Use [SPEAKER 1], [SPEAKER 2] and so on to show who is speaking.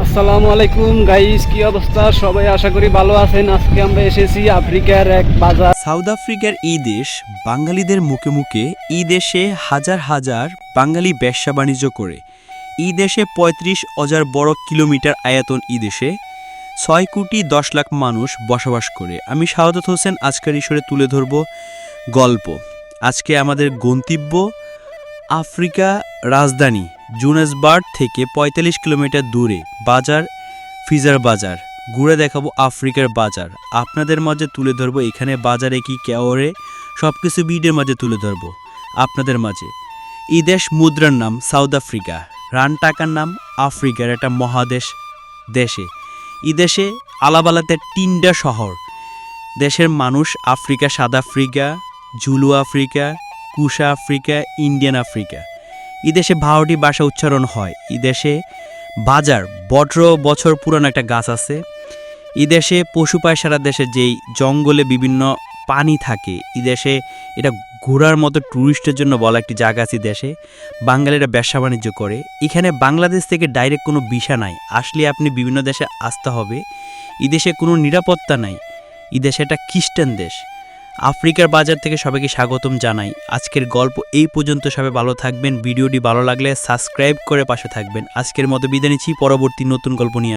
[SPEAKER 1] আসসালামু আলাইকুম গাইস কি অবস্থা? সবাই আশা করি ভালো আছেন। আজকে আমরা এসেছি আফ্রিকার এক বাজার।
[SPEAKER 2] সাউথ আফ্রিকার এই দেশ বাঙালিদের মুখে মুখে এই দেশে হাজার হাজার বাঙালি ব্যবসা বাণিজ্য করে। এই দেশে পঁয়ত্রিশ হাজার বড় কিলোমিটার আয়তন এই দেশে। ছয় কোটি দশ লাখ মানুষ বসবাস করে। আমি শাহাদত হোসেন, আজকের ঈশ্বরে তুলে ধরব গল্প। আজকে আমাদের গন্তব্য আফ্রিকা রাজধানী। জুনেসবার্গ থেকে পঁয়তাল্লিশ কিলোমিটার দূরে বাজার, ফিজার বাজার। ঘুরে দেখাবো আফ্রিকার বাজার। আপনাদের মাঝে তুলে ধরবো এখানে বাজারে কি কেওরে সব কিছু বিডের মাঝে তুলে ধরবো আপনাদের মাঝে। এই দেশ মুদ্রার নাম সাউথ আফ্রিকা। রান টাকার নাম আফ্রিকার একটা মহাদেশ দেশে। এই দেশে আলাবালাতে তিনটা শহর। দেশের মানুষ আফ্রিকা, সাদা Africa Zulu Africa, Xhosa Africa, Indian Africa. এই দেশে বারোটি ভাষা উচ্চারণ হয়। এই দেশে বাজার, বড় বছর পুরানো একটা গাছ আছে। এই দেশে পশু পায় সারা দেশে যেই জঙ্গলে বিভিন্ন পানি থাকে। এই দেশে এটা ঘোরার মতো ট্যুরিস্টের জন্য বলা একটি জায়গা আছে দেশে বাঙালিরা ব্যবসা বাণিজ্য করে। এখানে বাংলাদেশ থেকে ডাইরেক্ট কোনো ভিসা নাই। আসলে আপনি বিভিন্ন দেশে আসতে হবে। এই দেশে কোনো নিরাপত্তা নাই। এই দেশে একটা খ্রিস্টান দেশ। আফ্রিকার বাজার থেকে সবাইকে স্বাগতম জানাই। আজকের গল্প এই পর্যন্ত। সবাই ভালো থাকবেন। ভিডিওটি ভালো লাগলে সাবস্ক্রাইব করে পাশে থাকবেন। আজকের মতো বিদায় নিচ্ছি। পরবর্তী নতুন গল্প নিয়ে